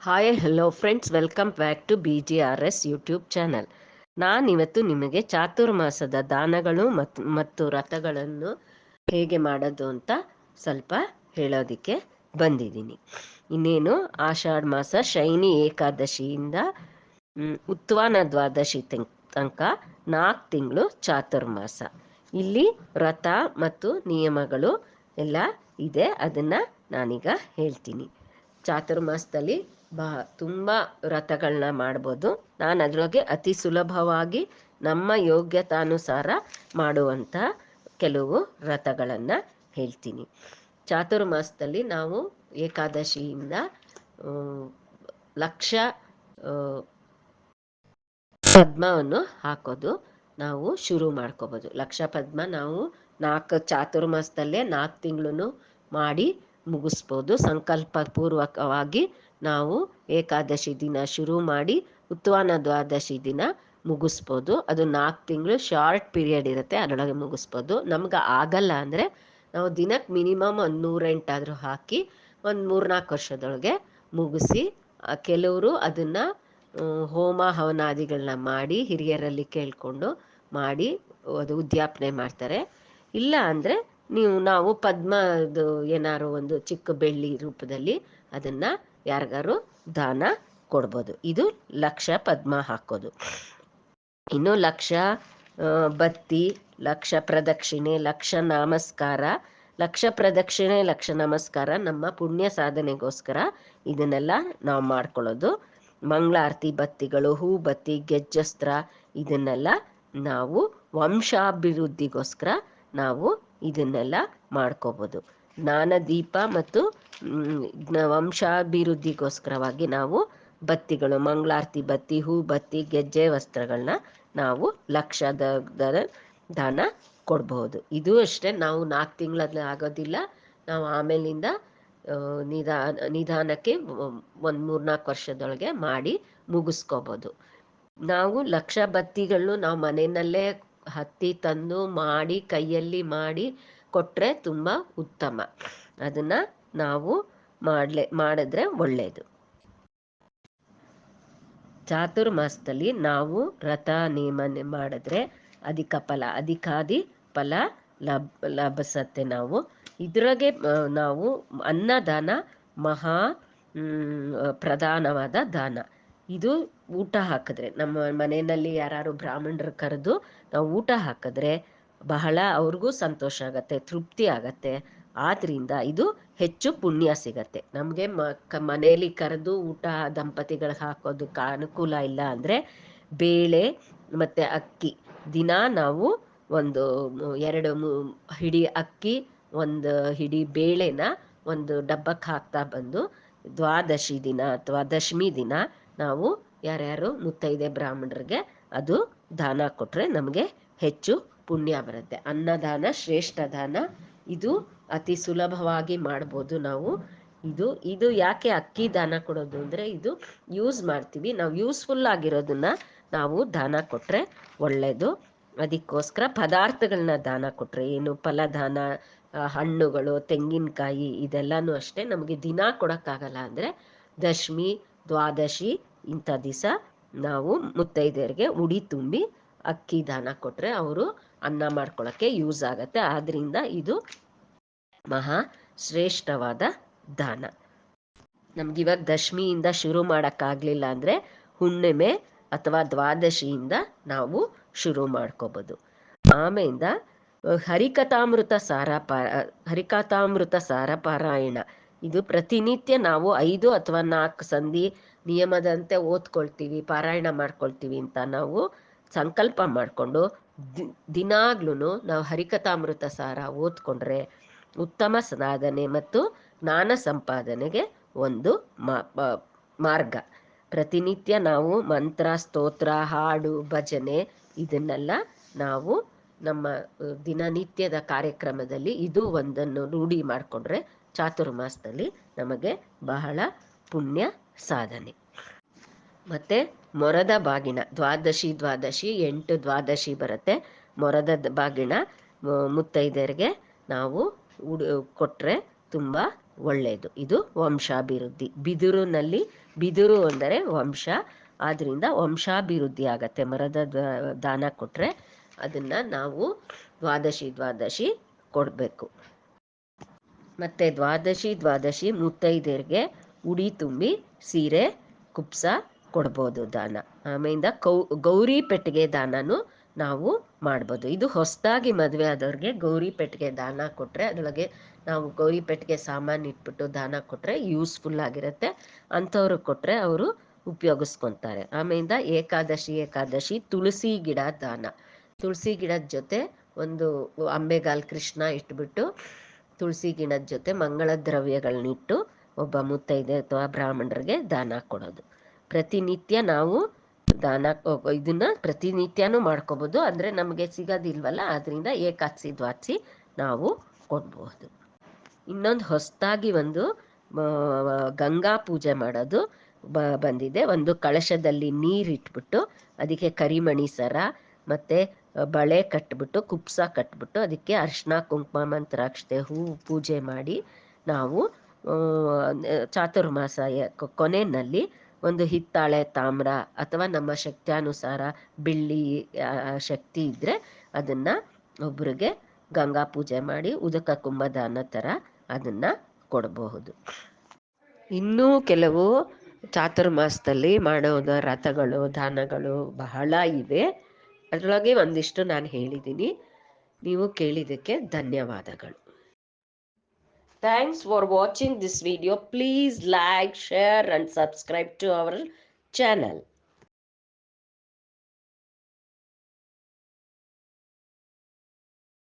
Hi hello friends welcome back to B G R S YouTube channel ನಾನಿವತ್ತು ನಿಮಗೆ ಚಾತುರ್ಮಾಸದ ದಾನಗಳು ಮತ್ತು ಮತ್ತು ರಥಗಳನ್ನು ಹೇಗೆ ಮಾಡೋದು ಅಂತ ಸ್ವಲ್ಪ ಹೇಳೋದಕ್ಕೆ ಬಂದಿದ್ದೀನಿ. ಇನ್ನೇನು ಆಷಾಢ ಮಾಸ ಶೈನಿ ಏಕಾದಶಿಯಿಂದ ಉತ್ವಾನ ದ್ವಾದಶಿ ತನಕ ನಾಲ್ಕು ತಿಂಗಳು ಚಾತುರ್ಮಾಸ ಇಲ್ಲಿ ವ್ರತ ಮತ್ತು ನಿಯಮಗಳು ಎಲ್ಲ ಇದೆ. ಅದನ್ನು ನಾನೀಗ ಹೇಳ್ತೀನಿ. ಚಾತುರ್ಮಾಸದಲ್ಲಿ ಬಾ, ತುಂಬಾ ವ್ರತಗಳನ್ನ ಮಾಡ್ಬೋದು. ನಾನು ಅದರೊಳಗೆ ಅತಿ ಸುಲಭವಾಗಿ ನಮ್ಮ ಯೋಗ್ಯತಾನುಸಾರ ಮಾಡುವಂಥ ಕೆಲವು ವ್ರತಗಳನ್ನು ಹೇಳ್ತೀನಿ. ಚಾತುರ್ಮಾಸದಲ್ಲಿ ನಾವು ಏಕಾದಶಿಯಿಂದ ಲಕ್ಷ ಪದ್ಮವನ್ನು ಹಾಕೋದು ನಾವು ಶುರು ಮಾಡ್ಕೋಬೋದು. ಲಕ್ಷ ಪದ್ಮ ನಾವು ನಾಲ್ಕು ಚಾತುರ್ಮಾಸದಲ್ಲೇ ನಾಲ್ಕು ತಿಂಗಳು ಮಾಡಿ ಮುಗಿಸ್ಬೋದು. ಸಂಕಲ್ಪ ಪೂರ್ವಕವಾಗಿ ನಾವು ಏಕಾದಶಿ ದಿನ ಶುರು ಮಾಡಿ ಉತ್ವಾನ ದ್ವಾದಶಿ ದಿನ ಮುಗಿಸ್ಬೋದು. ಅದು ನಾಲ್ಕು ತಿಂಗಳು ಶಾರ್ಟ್ ಪೀರಿಯಡ್ ಇರುತ್ತೆ, ಅದರೊಳಗೆ ಮುಗಿಸ್ಬೋದು. ನಮ್ಗೆ ಆಗಲ್ಲ ಅಂದರೆ ನಾವು ದಿನಕ್ಕೆ ಮಿನಿಮಮ್ ಒಂದು ನೂರೆಂಟಾದರೂ ಹಾಕಿ ಒಂದು ಮೂರ್ನಾಲ್ಕು ವರ್ಷದೊಳಗೆ ಮುಗಿಸಿ ಕೆಲವರು ಅದನ್ನು ಹೋಮ ಹವನಾದಿಗಳನ್ನ ಮಾಡಿ, ಹಿರಿಯರಲ್ಲಿ ಕೇಳಿಕೊಂಡು ಮಾಡಿ ಅದು ಉದ್ಯಾಪನೆ ಮಾಡ್ತಾರೆ. ಇಲ್ಲ ಅಂದರೆ ನೀವು ನಾವು ಪದ್ಮದು ಏನಾರು ಒಂದು ಚಿಕ್ಕ ಬೆಳ್ಳಿ ರೂಪದಲ್ಲಿ ಅದನ್ನ ಯಾರಿಗಾರು ದಾನ ಕೊಡ್ಬೋದು. ಇದು ಲಕ್ಷ ಪದ್ಮ ಹಾಕೋದು. ಇನ್ನು ಲಕ್ಷ ಬತ್ತಿ, ಲಕ್ಷ ಪ್ರದಕ್ಷಿಣೆ, ಲಕ್ಷ ನಮಸ್ಕಾರ. ಲಕ್ಷ ಪ್ರದಕ್ಷಿಣೆ, ಲಕ್ಷ ನಮಸ್ಕಾರ ನಮ್ಮ ಪುಣ್ಯ ಸಾಧನೆಗೋಸ್ಕರ ಇದನ್ನೆಲ್ಲ ನಾವು ಮಾಡ್ಕೊಳ್ಳೋದು. ಮಂಗಳಾರತಿ ಬತ್ತಿಗಳು, ಹೂ ಬತ್ತಿ, ಗೆಜ್ಜಸ್ತ್ರ ಇದನ್ನೆಲ್ಲ ನಾವು ವಂಶಾಭಿವೃದ್ಧಿಗೋಸ್ಕರ ನಾವು ಇದನ್ನೆಲ್ಲ ಮಾಡ್ಕೋಬೋದು. ಜ್ಞಾನದೀಪ ಮತ್ತು ವಂಶಾಭಿವೃದ್ಧಿಗೋಸ್ಕರವಾಗಿ ನಾವು ಬತ್ತಿಗಳು, ಮಂಗಳಾರತಿ ಬತ್ತಿ, ಹೂ ಬತ್ತಿ, ಗೆಜ್ಜೆ ವಸ್ತ್ರಗಳನ್ನ ನಾವು ಲಕ್ಷದ ದಾನ ಕೊಡ್ಬೋದು. ಇದು ಅಷ್ಟೇ, ನಾವು ನಾಲ್ಕು ತಿಂಗಳಲ್ಲಿ ಆಗೋದಿಲ್ಲ. ನಾವು ಆಮೇಲಿಂದ ನಿಧಾನ ನಿಧಾನಕ್ಕೆ ಒಂದು ಮೂರ್ನಾಲ್ಕು ವರ್ಷದೊಳಗೆ ಮಾಡಿ ಮುಗಿಸ್ಕೋಬೋದು. ನಾವು ಲಕ್ಷ ಬತ್ತಿಗಳನ್ನು ನಾವು ಮನೆಯಲ್ಲೇ ಹತ್ತಿ ತಂದು ಮಾಡಿ, ಕೈಯಲ್ಲಿ ಮಾಡಿ ಕೊಟ್ಟರೆ ತುಂಬ ಉತ್ತಮ. ಅದನ್ನ ನಾವು ಮಾಡ್ಲೆ, ಮಾಡಿದ್ರೆ ಒಳ್ಳೆಯದು ಚಾತುರ್ಮಾಸದಲ್ಲಿ ನಾವು ರಥ ನೇಮನೆ ಮಾಡಿದ್ರೆ ಅಧಿಕ ಫಲ ಅಧಿಕಾದಿ ಫಲ ಲಬ್ ಲಭಿಸತ್ತೆ ನಾವು. ಇದ್ರಾಗೆ ನಾವು ಅನ್ನದಾನ ಮಹಾ ಪ್ರಧಾನವಾದ ದಾನ. ಇದು ಊಟ ಹಾಕಿದ್ರೆ, ನಮ್ಮ ಮನೆಯಲ್ಲಿ ಯಾರು ಬ್ರಾಹ್ಮಣರು ಕರೆದು ನಾವು ಊಟ ಹಾಕಿದ್ರೆ ಬಹಳ ಅವ್ರಿಗೂ ಸಂತೋಷ ಆಗತ್ತೆ, ತೃಪ್ತಿ ಆಗತ್ತೆ. ಆದ್ರಿಂದ ಇದು ಹೆಚ್ಚು ಪುಣ್ಯ ಸಿಗತ್ತೆ. ನಮಗೆ ಮನೆಯಲ್ಲಿ ಕರೆದು ಊಟ ದಂಪತಿಗಳಿಗೆ ಹಾಕೋದಕ್ಕೆ ಅನುಕೂಲ ಇಲ್ಲ ಅಂದರೆ ಬೇಳೆ ಮತ್ತು ಅಕ್ಕಿ, ದಿನ ನಾವು ಒಂದು ಎರಡು ಹಿಡಿ ಅಕ್ಕಿ, ಒಂದು ಹಿಡಿ ಬೇಳೆನ ಒಂದು ಡಬ್ಬಕ್ಕೆ ಹಾಕ್ತಾ ಬಂದು ದ್ವಾದಶಿ ದಿನ ಅಥವಾ ದಶಮಿ ದಿನ ನಾವು ಯಾರ್ಯಾರು ಮುತ್ತೈದೆ ಬ್ರಾಹ್ಮಣರಿಗೆ ಅದು ದಾನ ಕೊಟ್ಟರೆ ನಮಗೆ ಹೆಚ್ಚು ಪುಣ್ಯ ಬರುತ್ತೆ. ಅನ್ನದಾನ, ಶ್ರೇಷ್ಠ ದಾನ, ಇದು ಅತಿ ಸುಲಭವಾಗಿ ಮಾಡ್ಬೋದು ನಾವು. ಇದು ಇದು ಯಾಕೆ ಅಕ್ಕಿ ದಾನ ಕೊಡೋದು ಅಂದರೆ ಇದು ಯೂಸ್ ಮಾಡ್ತೀವಿ. ನಾವು ಯೂಸ್ಫುಲ್ ಆಗಿರೋದನ್ನ ನಾವು ದಾನ ಕೊಟ್ಟರೆ ಒಳ್ಳೇದು. ಅದಕ್ಕೋಸ್ಕರ ಪದಾರ್ಥಗಳನ್ನ ದಾನ ಕೊಟ್ಟರೆ ಏನು ಫಲದಾನ ಹಣ್ಣುಗಳು, ತೆಂಗಿನಕಾಯಿ ಇದೆಲ್ಲನೂ ಅಷ್ಟೇ ನಮಗೆ ದಿನ ಕೊಡೋಕ್ಕಾಗಲ್ಲ ಅಂದರೆ ದಶಮಿ, ದ್ವಾದಶಿ ಇಂಥ ದಿವಸ ನಾವು ಮುತ್ತೈದೆಯರಿಗೆ ಉಡಿ ತುಂಬಿ ಅಕ್ಕಿ ದಾನ ಕೊಟ್ರೆ ಅವರು ಅನ್ನ ಮಾಡ್ಕೊಳ್ಳೋಕ್ಕೆ ಯೂಸ್ ಆಗತ್ತೆ. ಆದ್ರಿಂದ ಇದು ಮಹಾ ಶ್ರೇಷ್ಠವಾದ ದಾನ. ನಮ್ಗೆ ಇವಾಗ ದಶಮಿಯಿಂದ ಶುರು ಮಾಡೋಕ್ಕಾಗಲಿಲ್ಲ ಅಂದರೆ ಹುಣ್ಣಿಮೆ ಅಥವಾ ದ್ವಾದಶಿಯಿಂದ ನಾವು ಶುರು ಮಾಡ್ಕೋಬೋದು. ಆಮೆಯಿಂದ ಹರಿಕಥಾಮೃತ ಸಾರ ಪಾರ ಹರಿಕಥಾಮೃತ ಸಾರ ಪಾರಾಯಣ. ಇದು ಪ್ರತಿನಿತ್ಯ ನಾವು ಐದು ಅಥವಾ ನಾಲ್ಕು ಸಂಧಿ ನಿಯಮದಂತೆ ಓದ್ಕೊಳ್ತೀವಿ, ಪಾರಾಯಣ ಮಾಡ್ಕೊಳ್ತೀವಿ ಅಂತ ನಾವು ಸಂಕಲ್ಪ ಮಾಡಿಕೊಂಡು ದಿನಾಗ್ಲೂ ನಾವು ಹರಿಕಥಾಮೃತ ಸಾರ ಓದ್ಕೊಂಡ್ರೆ ಉತ್ತಮ ಸಾಧನೆ ಮತ್ತು ಜ್ಞಾನ ಸಂಪಾದನೆಗೆ ಒಂದು ಮಾರ್ಗ. ಪ್ರತಿನಿತ್ಯ ನಾವು ಮಂತ್ರ, ಸ್ತೋತ್ರ, ಹಾಡು, ಭಜನೆ ಇದನ್ನೆಲ್ಲ ನಾವು ನಮ್ಮ ದಿನನಿತ್ಯದ ಕಾರ್ಯಕ್ರಮದಲ್ಲಿ ಇದು ಒಂದನ್ನು ರೂಢಿ ಮಾಡಿಕೊಂಡ್ರೆ ಚಾತುರ್ಮಾಸದಲ್ಲಿ ನಮಗೆ ಬಹಳ ಪುಣ್ಯ ಸಾಧನೆ. ಮತ್ತೆ ಮೊರದ ಬಾಗಿನ ದ್ವಾದಶಿ ದ್ವಾದಶಿ, ಎಂಟು ದ್ವಾದಶಿ ಬರುತ್ತೆ. ಮೊರದ ಬಾಗಿನ ಮುತ್ತೈದೆಯರಿಗೆ ನಾವು ಉಡು ಕೊಟ್ಟರೆ ತುಂಬ ಒಳ್ಳೆಯದು ಇದು ವಂಶಾಭಿವೃದ್ಧಿ. ಬಿದಿರಿನಲ್ಲಿ, ಬಿದಿರು ಅಂದರೆ ವಂಶ. ಆದ್ದರಿಂದ ವಂಶಾಭಿವೃದ್ಧಿ ಆಗತ್ತೆ. ಮರದ ದಾನ ಕೊಟ್ಟರೆ ಅದನ್ನು ನಾವು ದ್ವಾದಶಿ ದ್ವಾದಶಿ ಕೊಡಬೇಕು. ಮತ್ತು ದ್ವಾದಶಿ ದ್ವಾದಶಿ ಮುತ್ತೈದೆಯರಿಗೆ ಉಡಿ ತುಂಬಿ ಸೀರೆ, ಕುಪ್ಸ ಕೊಡ್ಬೋದು ದಾನ. ಆಮೇಲಿಂದ ಕೌ, ಗೌರಿ ಪೆಟ್ಟಿಗೆ ದಾನನೂ ನಾವು ಮಾಡ್ಬೋದು. ಇದು ಹೊಸದಾಗಿ ಮದುವೆ ಆದವ್ರಿಗೆ ಗೌರಿ ಪೆಟ್ಟಿಗೆ ದಾನ ಕೊಟ್ಟರೆ ಅದರೊಳಗೆ ನಾವು ಗೌರಿ ಪೆಟ್ಟಿಗೆ ಸಾಮಾನು ಇಟ್ಬಿಟ್ಟು ದಾನ ಕೊಟ್ಟರೆ ಯೂಸ್ಫುಲ್ ಆಗಿರುತ್ತೆ. ಅಂಥವ್ರು ಕೊಟ್ಟರೆ ಅವರು ಉಪಯೋಗಿಸ್ಕೊತಾರೆ. ಆಮೇಲಿಂದ ಏಕಾದಶಿ ಏಕಾದಶಿ ತುಳಸಿ ಗಿಡ ದಾನ. ತುಳಸಿ ಗಿಡದ ಜೊತೆ ಒಂದು ಅಂಬೆಗಾಲ್ ಕೃಷ್ಣ ಇಟ್ಬಿಟ್ಟು ತುಳಸಿ ಗಿಡದ ಜೊತೆ ಮಂಗಳ ದ್ರವ್ಯಗಳನ್ನಿಟ್ಟು ಒಬ್ಬ ಮುತ್ತೈದೆ ಅಥವಾ ಬ್ರಾಹ್ಮಣರಿಗೆ ದಾನ ಕೊಡೋದು. ಪ್ರತಿನಿತ್ಯ ನಾವು ದಾನ ಇದನ್ನ ಪ್ರತಿನಿತ್ಯನೂ ಮಾಡ್ಕೋಬೋದು. ಅಂದ್ರೆ ನಮಗೆ ಸಿಗೋದಿಲ್ವಲ್ಲ ಆದ್ದರಿಂದ ಏಕಾದಶಿ ದ್ವಾದಶಿ ನಾವು ಕೊಡ್ಬೋದು. ಇನ್ನೊಂದು ಹೊಸದಾಗಿ ಒಂದು ಗಂಗಾ ಪೂಜೆ ಮಾಡೋದು ಬ, ಬಂದಿದೆ. ಒಂದು ಕಳಶದಲ್ಲಿ ನೀರಿಟ್ಬಿಟ್ಟು ಅದಕ್ಕೆ ಕರಿಮಣಿ ಸರ, ಮತ್ತೆ ಬಳೆ ಕಟ್ಬಿಟ್ಟು, ಕುಪ್ಸ ಕಟ್ಬಿಟ್ಟು, ಅದಕ್ಕೆ ಅರ್ಶಿನ ಕುಂಕುಮ, ಮಂತ್ರಾಕ್ಷತೆ ಹೂವು ಪೂಜೆ ಮಾಡಿ ನಾವು ಚಾತುರ್ಮಾಸ ಕೊನೆಯಲ್ಲಿ ಒಂದು ಹಿತ್ತಾಳೆ ತಾಮ್ರ ಅಥವಾ ನಮ್ಮ ಶಕ್ತಿಯಾನುಸಾರ ಬೆಳ್ಳಿ ಶಕ್ತಿ ಇದ್ದರೆ ಅದನ್ನು ಒಬ್ಬರಿಗೆ ಗಂಗಾ ಪೂಜೆ ಮಾಡಿ ಉದಕ ಕುಂಭದಾನ ಥರ ಅದನ್ನು ಕೊಡಬಹುದು. ಇನ್ನೂ ಕೆಲವು ಚಾತುರ್ಮಾಸದಲ್ಲಿ ಮಾಡೋದ ರಥಗಳು, ದಾನಗಳು ಬಹಳ ಇವೆ. ಅದರೊಳಗೆ ಒಂದಿಷ್ಟು ನಾನು ಹೇಳಿದ್ದೀನಿ ನೀವು ಕೇಳಿದ್ದಕ್ಕೆ ಧನ್ಯವಾದಗಳು. Thanks for watching this video. Please like, share and subscribe to our channel.